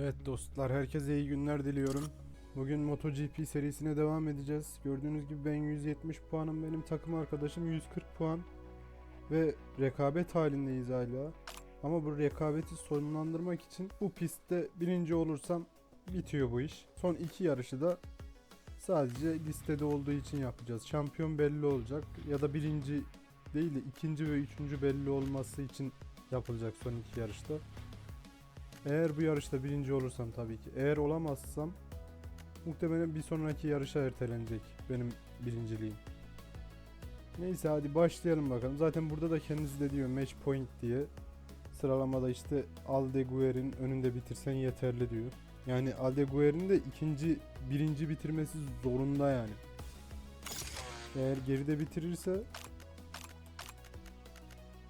Evet dostlar herkese iyi günler diliyorum. Bugün MotoGP serisine devam edeceğiz. Gördüğünüz gibi ben 170 puanım, benim takım arkadaşım 140 puan. Ve rekabet halindeyiz hala. Ama bu rekabeti sonlandırmak için bu pistte birinci olursam bitiyor bu iş. Son iki yarışı da sadece listede olduğu için yapacağız. Şampiyon belli olacak ya da birinci değil de ikinci ve üçüncü belli olması için yapılacak son iki yarışta. Eğer bu yarışta birinci olursam tabii ki. Eğer olamazsam muhtemelen bir sonraki yarışa ertelenecek benim birinciliğim. Neyse hadi başlayalım bakalım. Zaten burada da kendisi de diyor match point diye. Sıralamada işte Aldeguer'in önünde bitirsen yeterli diyor. Yani Aldeguer'in de ikinci, birinci bitirmesi zorunda yani. Eğer geride bitirirse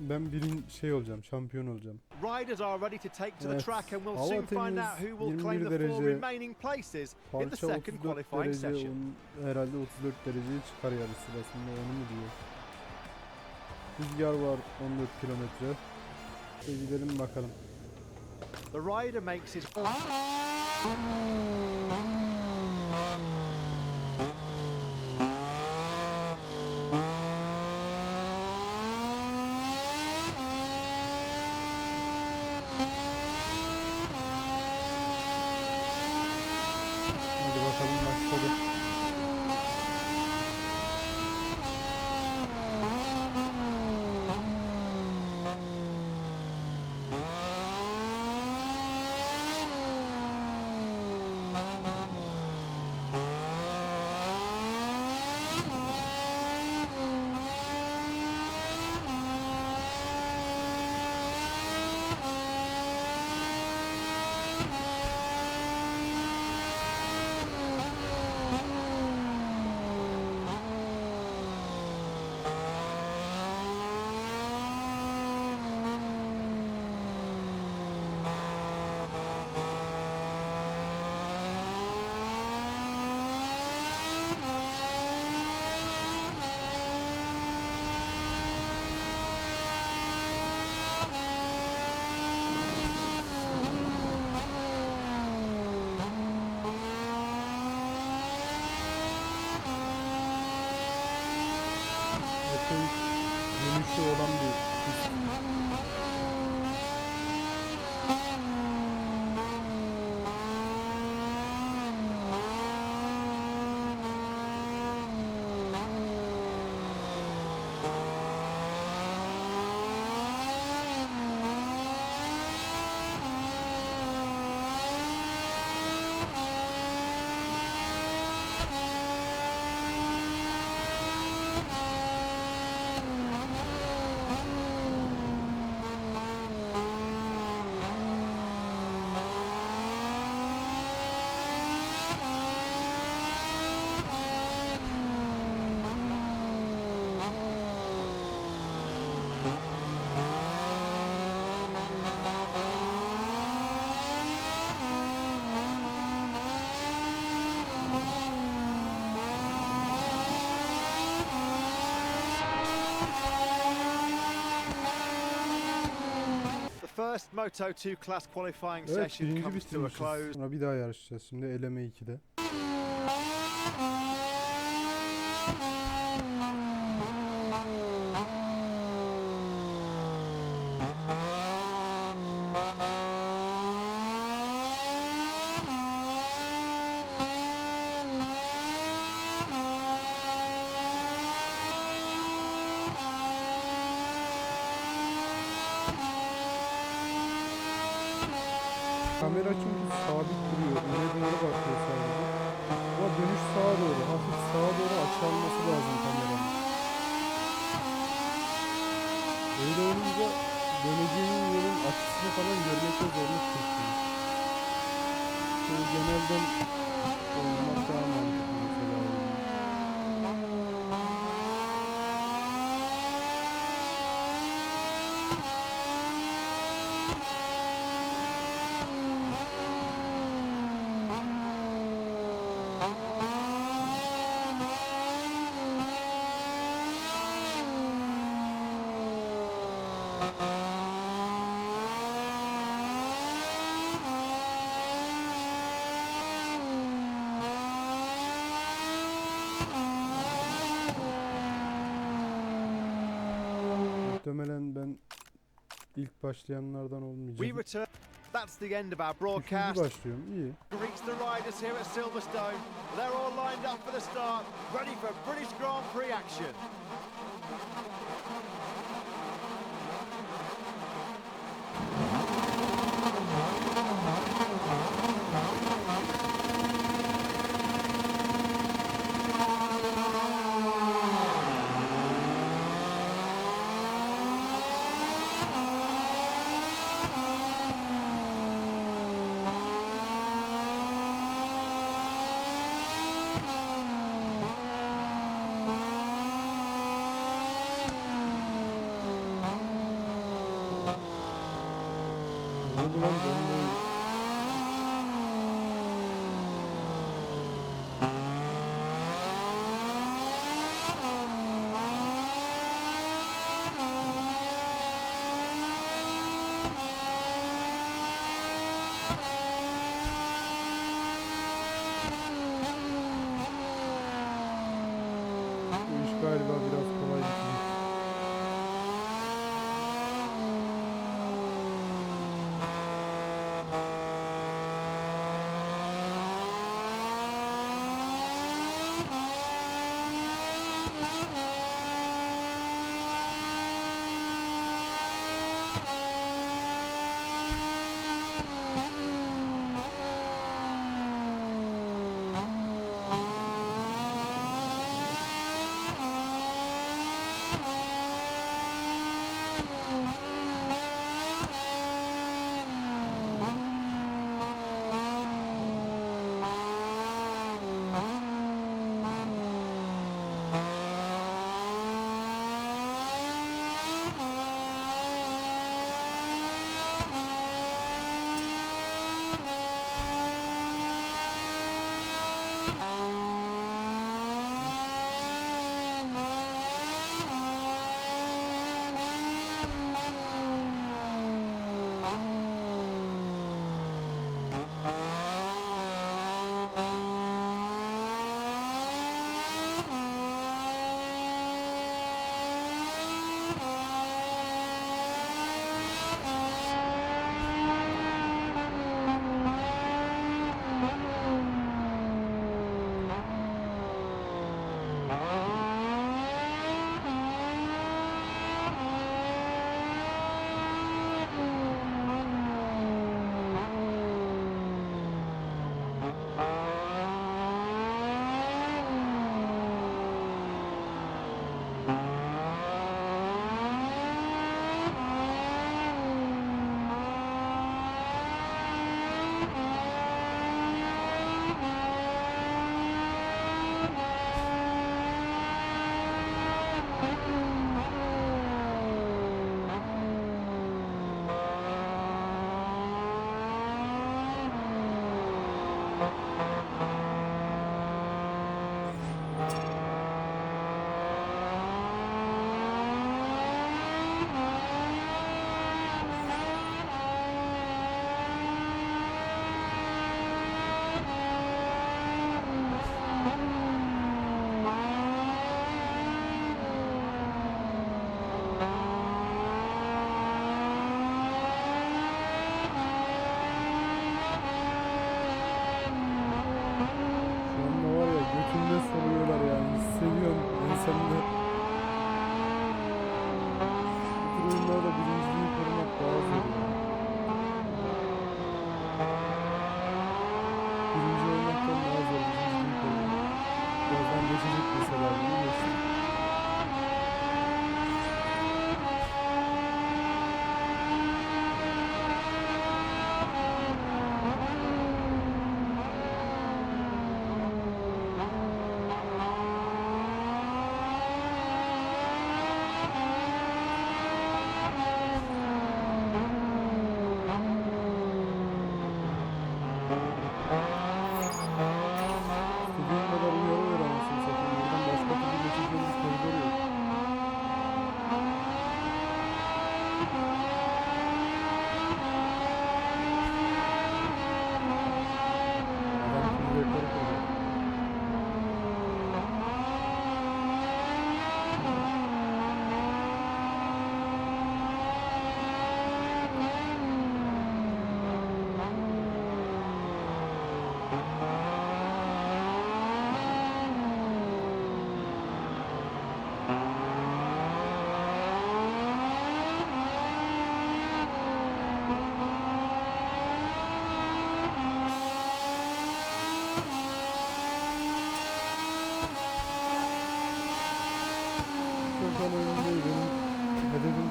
ben birin şey olacağım, şampiyon olacağım. Riders are ready to take to the track and we'll soon find out who will 21 claim the four remaining places in the second 34 qualifying derece, session. herhalde 34 dereceye çıkar yarış sırasında onu mu diyor. Rüzgar var 14 kilometre. İşte gidelim bakalım. The rider makes his Moto2 Class qualifying evet, session comes to a close. Sonra bir daha yarışacağız şimdi eleme 2'de. Kamera çünkü sabit duruyor. İle doğru bakıyor sadece. Ama dönüş sağa doğru. Hafif sağa doğru açılması lazım kameranın. Öyle olunca döneceğin yerin açısını falan görmekte zorluk çekiyor. Şöyle genelden olmak daha mantıklı mesela. Thank ilk başlayanlardan We olmayacağım. return. That's the end of our Üçüncü broadcast. başlıyorum. İyi. Greets the riders here at Silverstone. They're all lined up for the start, ready for British Grand Prix action. Ne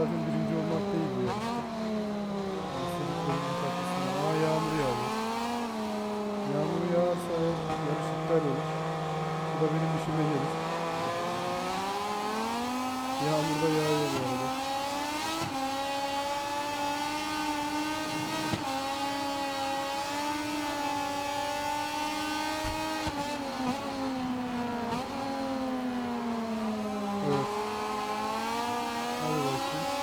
zaten birinci olmak değil bu yarışta. Aa yağmur yağıyor. Yağmur yağarsa yarış iptal olur. Bu da benim işime gelir. Yağmur da yağıyor bu arada. Evet. Hadi bakayım.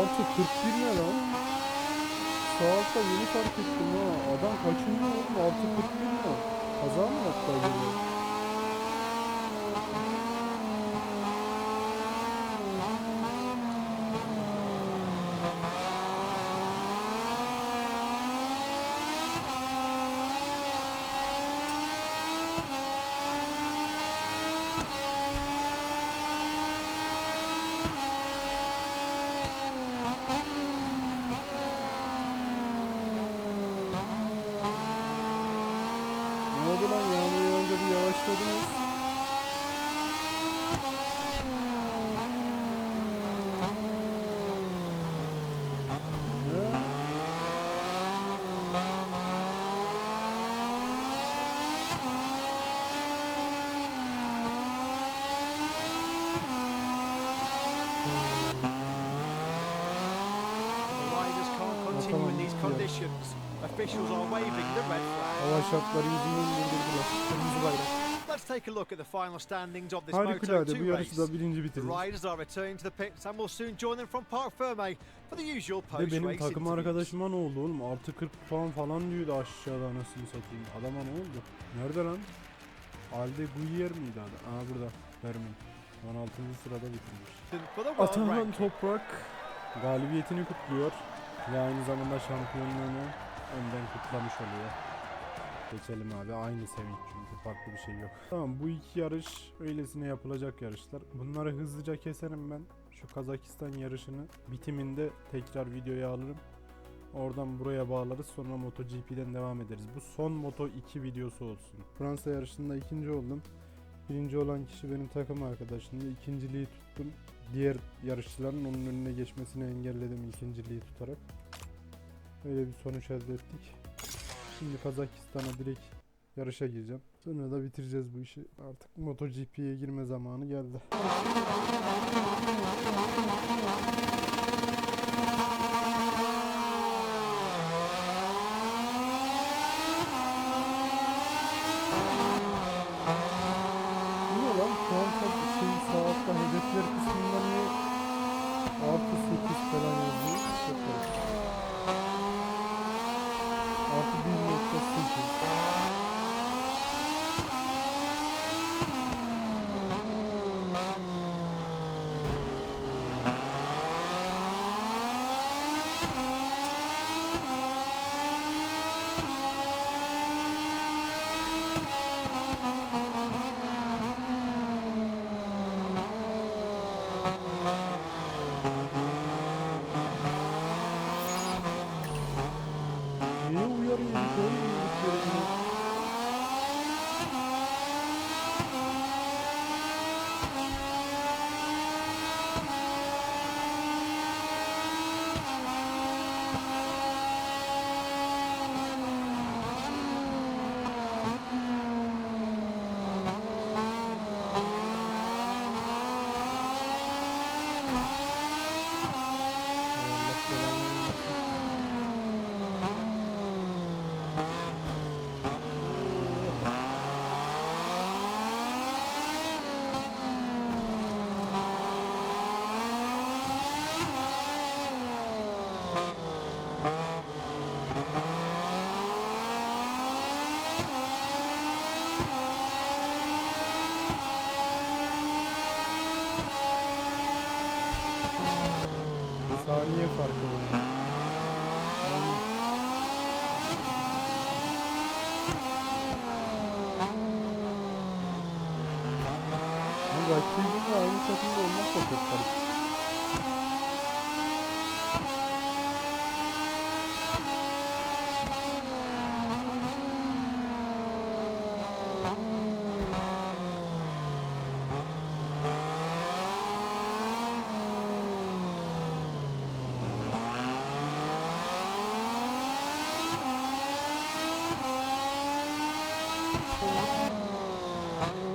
Artı 41 ne lan? Saatte yeni fark ettim ha. Adam kaçıncı oğlum? Artı 41 ne? Kaza mı yaptı acaba? Flag. Hava şartları yüzünden durdurdular. Kırmızı bayrak. Let's take a look at the final standings of this Harikulade bu Moto2 yarışı race. da birinci The bitirdik. riders are returning to the pits and will soon join them from Parc Ferme for the usual Ve post-race benim takım arkadaşıma ne oldu oğlum? Artı 40 puan falan diyordu aşağıda anasını satayım. Adama ne oldu? Nerede lan? Alde Guyer miydi adı? Aa burada. Vermin. 16. sırada bitirmiş. Atahan. Toprak galibiyetini kutluyor. Ve aynı zamanda şampiyonluğunu önden kutlamış oluyor. Geçelim abi aynı sevinç farklı bir şey yok. Tamam bu iki yarış öylesine yapılacak yarışlar. Bunları hızlıca keserim ben. Şu Kazakistan yarışını bitiminde tekrar videoya alırım. Oradan buraya bağlarız sonra MotoGP'den devam ederiz. Bu son Moto 2 videosu olsun. Fransa yarışında ikinci oldum. Birinci olan kişi benim takım arkadaşımdı. İkinciliği tuttum. Diğer yarışçıların onun önüne geçmesini engelledim ikinciliği tutarak. Öyle bir sonuç elde ettik. Şimdi Kazakistan'a direkt yarışa gireceğim. Sonra da bitireceğiz bu işi. Artık MotoGP'ye girme zamanı geldi. Takımda olmak da çok garip. Ve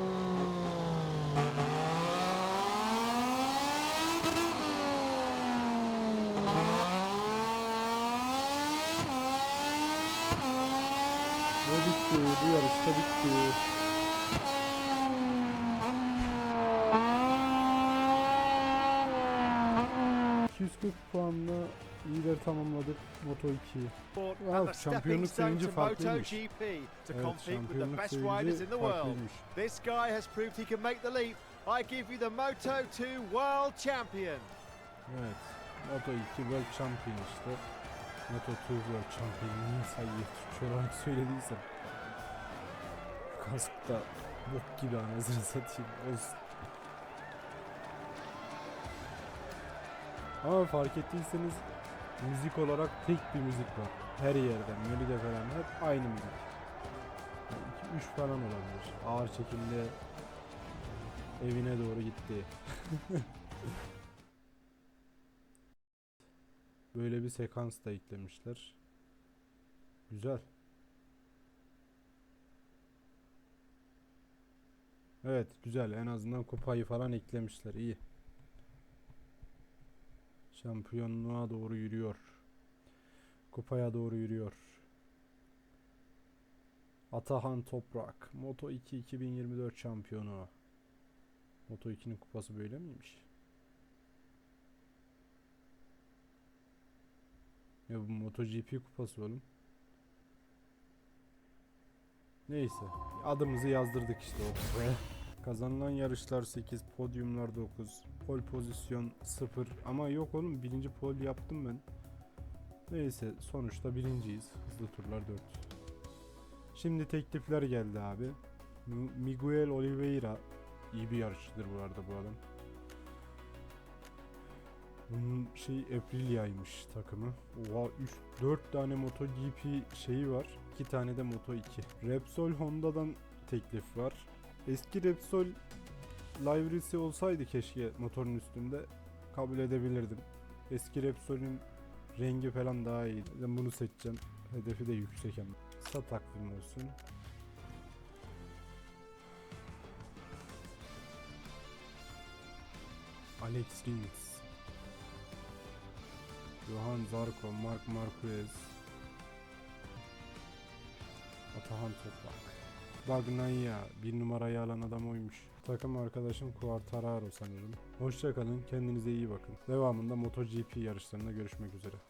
Moto 2'yi. And Wow, the stepping şampiyonluk sevinci to farklıymış. Evet, compete with the şampiyonluk best riders in sevinci the world. farklıymış. This guy has proved he can make the leap. I give you the Moto2 World Champion. Evet. Moto 2 World Champion işte. Moto 2 World Champion niye sayıyı Türkçe olarak söylediysem. Kask da bok gibi anasını satayım. Olsun. Ama fark ettiyseniz müzik olarak tek bir müzik var. Her yerden, melodi falan hep aynı müzik. 2-3 falan olabilir. Ağır çekimde evine doğru gitti. Böyle bir sekans da eklemişler. Güzel. Evet, güzel. En azından kupayı falan eklemişler. İyi. Şampiyonluğa doğru yürüyor. Kupaya doğru yürüyor. Atahan Toprak, Moto 2 2024 şampiyonu. Moto 2'nin kupası böyle miymiş? Ya bu MotoGP kupası oğlum. Neyse. Adımızı yazdırdık işte o kupaya. Kazanılan yarışlar 8, podyumlar 9, pol pozisyon 0. Ama yok oğlum birinci pol yaptım ben. Neyse sonuçta birinciyiz. Hızlı turlar 4. Şimdi teklifler geldi abi. Mi- Miguel Oliveira iyi bir yarışçıdır bu arada bu adam. Bunun şey Aprilia'ymış takımı. Oha 3 4 tane MotoGP şeyi var. 2 tane de Moto 2. Repsol Honda'dan teklif var. Eski Repsol livery'si olsaydı keşke motorun üstünde kabul edebilirdim. Eski Repsol'ün rengi falan daha iyi. Ben bunu seçeceğim. Hedefi de yüksek hem. Kısa takvim olsun. Alex Rins. Johan Zarco, Mark Marquez. Atahan Toprak. Bagnaia bir numarayı alan adam oymuş. Takım arkadaşım Quartararo sanırım. Hoşçakalın, kendinize iyi bakın. Devamında MotoGP yarışlarında görüşmek üzere.